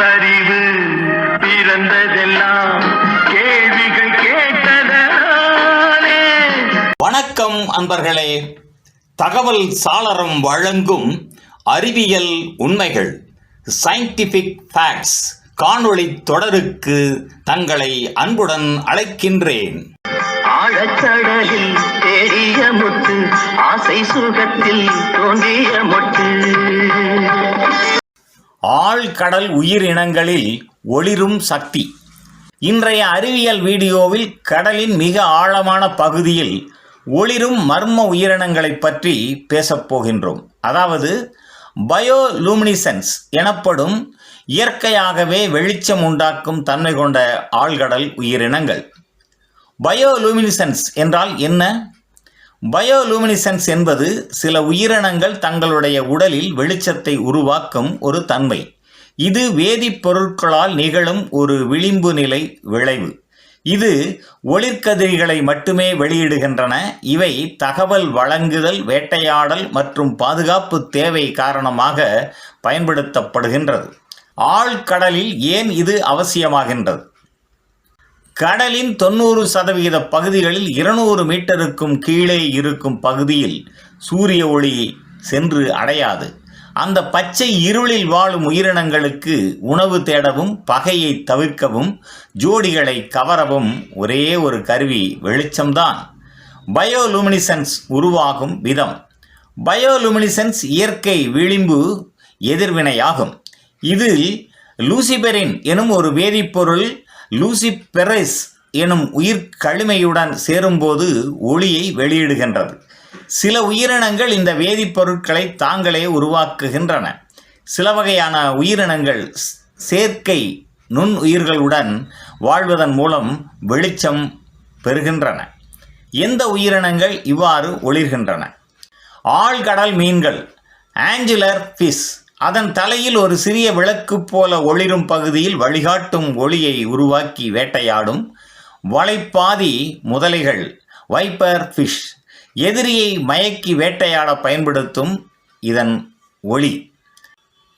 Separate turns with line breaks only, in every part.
பகுத்தறிவு பிறந்ததெல்லாம் கேள்விகள் கேட்டதனாலே
வணக்கம் அன்பர்களே. தகவல் சாளரம் வழங்கும் அறிவியல் உண்மைகள் சயின்டிபிக் ஃபேக்ட்ஸ் காணொளி தொடருக்கு தங்களை அன்புடன் அழைக்கின்றேன்.
ஆழக்கடலில் தேடிய முத்து ஆசை சுகத்தில் தோன்றிய மொட்டு.
ஆழ்கடல் உயிரினங்களில் ஒளிரும் சக்தி. இன்றைய அறிவியல் வீடியோவில் கடலின் மிக ஆழமான பகுதியில் ஒளிரும் மர்ம உயிரினங்களைப் பற்றி பேசப்போகின்றோம் அதாவது பயோலூமினிசன்ஸ் எனப்படும் இயற்கையாகவே வெளிச்சம் உண்டாக்கும் தன்மை கொண்ட ஆழ்கடல் உயிரினங்கள். பயோலூமினிசன்ஸ் என்றால் என்ன? பயோலூமினிசன்ஸ் என்பது சில உயிரினங்கள் தங்களுடைய உடலில் வெளிச்சத்தை உருவாக்கும் ஒரு தன்மை. இது வேதிப்பொருட்களால் நிகழும் ஒரு விளிம்பு நிலை விளைவு. இது ஒளிர்கதிரிகளை மட்டுமே வெளியிடுகின்றன. இவை தகவல் வழங்குதல் வேட்டையாடல் மற்றும் பாதுகாப்பு தேவை காரணமாக பயன்படுத்தப்படுகின்றது. ஆழ்கடலில் ஏன் இது அவசியமாகின்றது? கடலின் தொண்ணூறு சதவிகித பகுதிகளில் இருநூறு மீட்டருக்கும் கீழே இருக்கும் பகுதியில் சூரிய ஒளி சென்று அடையாது. அந்த பச்சை இருளில் வாழும் உயிரினங்களுக்கு உணவு தேடவும் பகையை தவிர்க்கவும் ஜோடிகளை கவரவும் ஒரே ஒரு கருவி வெளிச்சம்தான். பயோலுமினிசன்ஸ் உருவாகும் விதம். பயோலுமினிசன்ஸ் இயற்கை விளிம்பு எதிர்வினையாகும். இதில் லூசிபெரின் எனும் ஒரு வேதிப்பொருள் லூசி பெரைஸ் எனும் உயிர் கழிமையுடன் சேரும்போது ஒளியை வெளியிடுகின்றது. சில உயிரினங்கள் இந்த வேதிப்பொருட்களை தாங்களே உருவாக்குகின்றன. சில வகையான உயிரினங்கள் செயற்கை நுண் உயிர்களுடன் வாழ்வதன் மூலம் வெளிச்சம் பெறுகின்றன. எந்த உயிரினங்கள் இவ்வாறு ஒளிர்கின்றன? ஆழ்கடல் மீன்கள் ஆஞ்சுலர் ஃபிஷ் அதன் தலையில் ஒரு சிறிய விளக்கு போல ஒளிரும் பகுதியில் வழிகாட்டும் ஒளியை உருவாக்கி வேட்டையாடும் வலைப்பாதி முதலைகள் வைப்பர் ஃபிஷ் எதிரியை மயக்கி வேட்டையாட பயன்படுத்தும் இதன் ஒளி.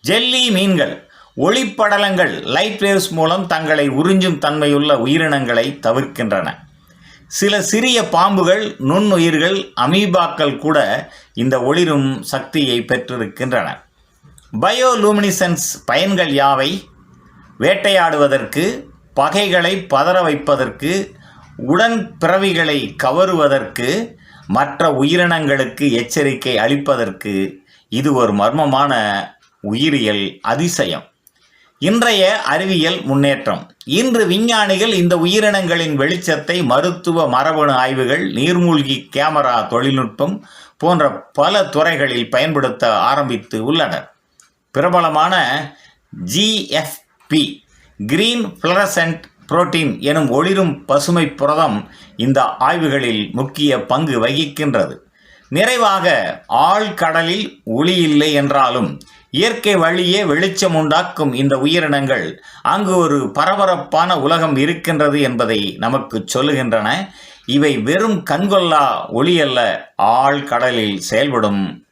ஜெல்லி மீன்கள் ஒளிப்படலங்கள் லைட் வேவ்ஸ் மூலம் தங்களை உறிஞ்சும் தன்மையுள்ள உயிரினங்களை தவிர்க்கின்றன. சில சிறிய பாம்புகள் நுண்ணுயிர்கள் அமீபாக்கள் கூட இந்த ஒளிரும் சக்தியை பெற்றிருக்கின்றன. பயோலூமினிசன்ஸ் பயன்கள் யாவை? வேட்டையாடுவதற்கு பகைகளை பதற வைப்பதற்கு உடன் பிறவிகளை கவருவதற்கு மற்ற உயிரினங்களுக்கு எச்சரிக்கை அளிப்பதற்கு இது ஒரு மர்மமான உயிரியல் அதிசயம். இன்றைய அறிவியல் முன்னேற்றம். இன்று விஞ்ஞானிகள் இந்த உயிரினங்களின் வெளிச்சத்தை மருத்துவ மரபணு ஆய்வுகள் நீர்மூழ்கி கேமரா தொழில்நுட்பம் போன்ற பல துறைகளில் பயன்படுத்த ஆரம்பித்து உள்ளனர். பிரபலமான ஜிஎஃப்பி கிரீன் ஃப்ளரசன்ட் புரோட்டீன் எனும் ஒளிரும் பசுமை புரதம் இந்த ஆய்வுகளில் முக்கிய பங்கு வகிக்கின்றது. நிறைவாக ஆழ்கடலில் ஒளி இல்லை என்றாலும் இயற்கை வழியே வெளிச்சம் உண்டாக்கும் இந்த உயிரினங்கள் அங்கு ஒரு பரபரப்பான உலகம் இருக்கின்றது என்பதை நமக்கு சொல்லுகின்றன. இவை வெறும் கண்கொள்ளா ஒளி அல்ல ஆழ்கடலில் செயல்படும்